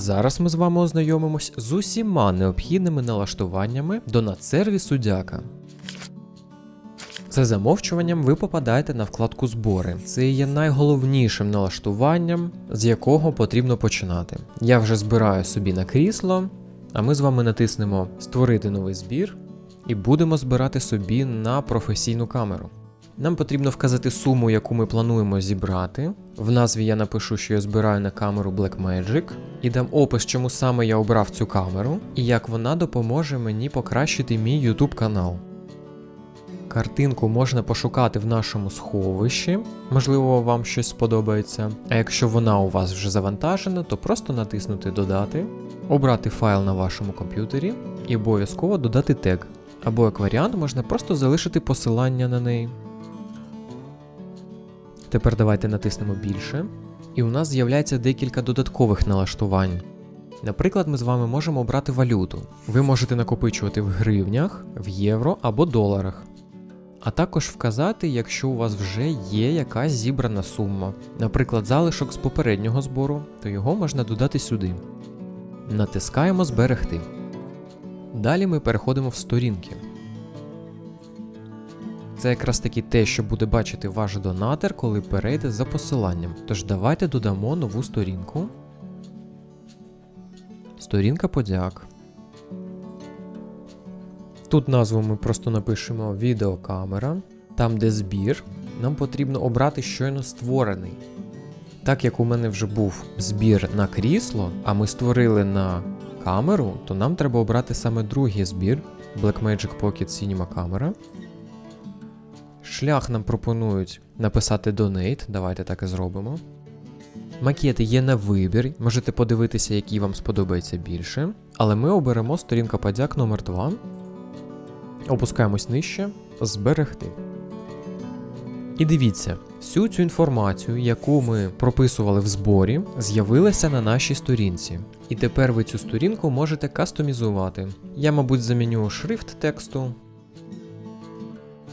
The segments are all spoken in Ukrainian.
Зараз ми з вами ознайомимось з усіма необхідними налаштуваннями до надсервісу Дяка. За замовчуванням ви попадаєте на вкладку Збори. Це є найголовнішим налаштуванням, з якого потрібно починати. Я вже збираю собі на крісло, а ми з вами натиснемо Створити новий збір і будемо збирати собі на професійну камеру. Нам потрібно вказати суму, яку ми плануємо зібрати. В назві я напишу, що я збираю на камеру Blackmagic, і дам опис, чому саме я обрав цю камеру, і як вона допоможе мені покращити мій YouTube канал. Картинку можна пошукати в нашому сховищі, можливо, вам щось сподобається. А якщо вона у вас вже завантажена, то просто натиснути Додати, обрати файл на вашому комп'ютері і обов'язково додати тег. Або як варіант можна просто залишити посилання на неї. Тепер давайте натиснемо більше, і у нас з'являється декілька додаткових налаштувань. Наприклад, ми з вами можемо обрати валюту. Ви можете накопичувати в гривнях, в євро або доларах. А також вказати, якщо у вас вже є якась зібрана сума, наприклад, залишок з попереднього збору, то його можна додати сюди. Натискаємо Зберегти. Далі ми переходимо в сторінки. Це якраз таки те, що буде бачити ваш донатор, коли перейде за посиланням. Тож давайте додамо нову сторінку. Сторінка подяк. Тут назву ми просто напишемо відеокамера. Там, де збір, нам потрібно обрати щойно створений. Так як у мене вже був збір на крісло, а ми створили на камеру, то нам треба обрати саме другий збір Blackmagic Pocket Cinema Camera. Шлях нам пропонують написати Donate, давайте так і зробимо. Макети є на вибір, можете подивитися, який вам сподобається більше. Але ми оберемо сторінка подяк номер 2 Опускаємось нижче, зберегти. І дивіться, всю цю інформацію, яку ми прописували в зборі, з'явилася на нашій сторінці. І тепер ви цю сторінку можете кастомізувати. Я, мабуть, заміню шрифт тексту.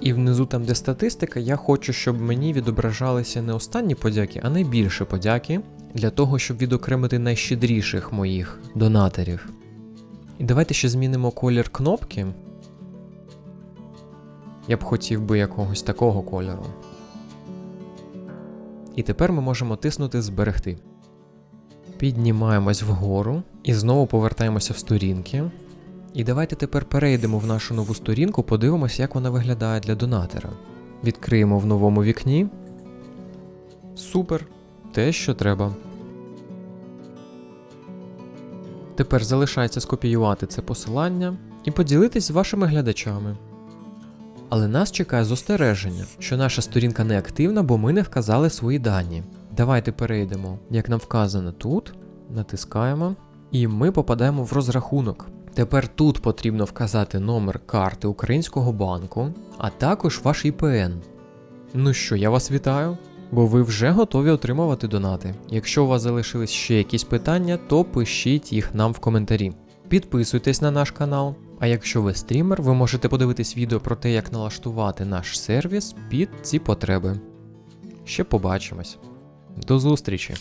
І внизу, там, де статистика, я хочу, щоб мені відображалися не останні подяки, а найбільше подяки, для того, щоб відокремити найщедріших моїх донаторів. І давайте ще змінимо колір кнопки. Я б хотів би якогось такого кольору. І тепер ми можемо тиснути Зберегти. Піднімаємось вгору і знову повертаємося в сторінки. І давайте тепер перейдемо в нашу нову сторінку, подивимося, як вона виглядає для донатора. Відкриємо в новому вікні. Супер! Те, що треба. Тепер залишається скопіювати це посилання і поділитись з вашими глядачами. Але нас чекає застереження, що наша сторінка не активна, бо ми не вказали свої дані. Давайте перейдемо, як нам вказано тут, натискаємо, і ми попадаємо в розрахунок. Тепер тут потрібно вказати номер карти українського банку, а також ваш IPN. Ну що, я вас вітаю, бо ви вже готові отримувати донати. Якщо у вас залишились ще якісь питання, то пишіть їх нам в коментарі. Підписуйтесь на наш канал. А якщо ви стрімер, ви можете подивитись відео про те, як налаштувати наш сервіс під ці потреби. Ще побачимось. До зустрічі!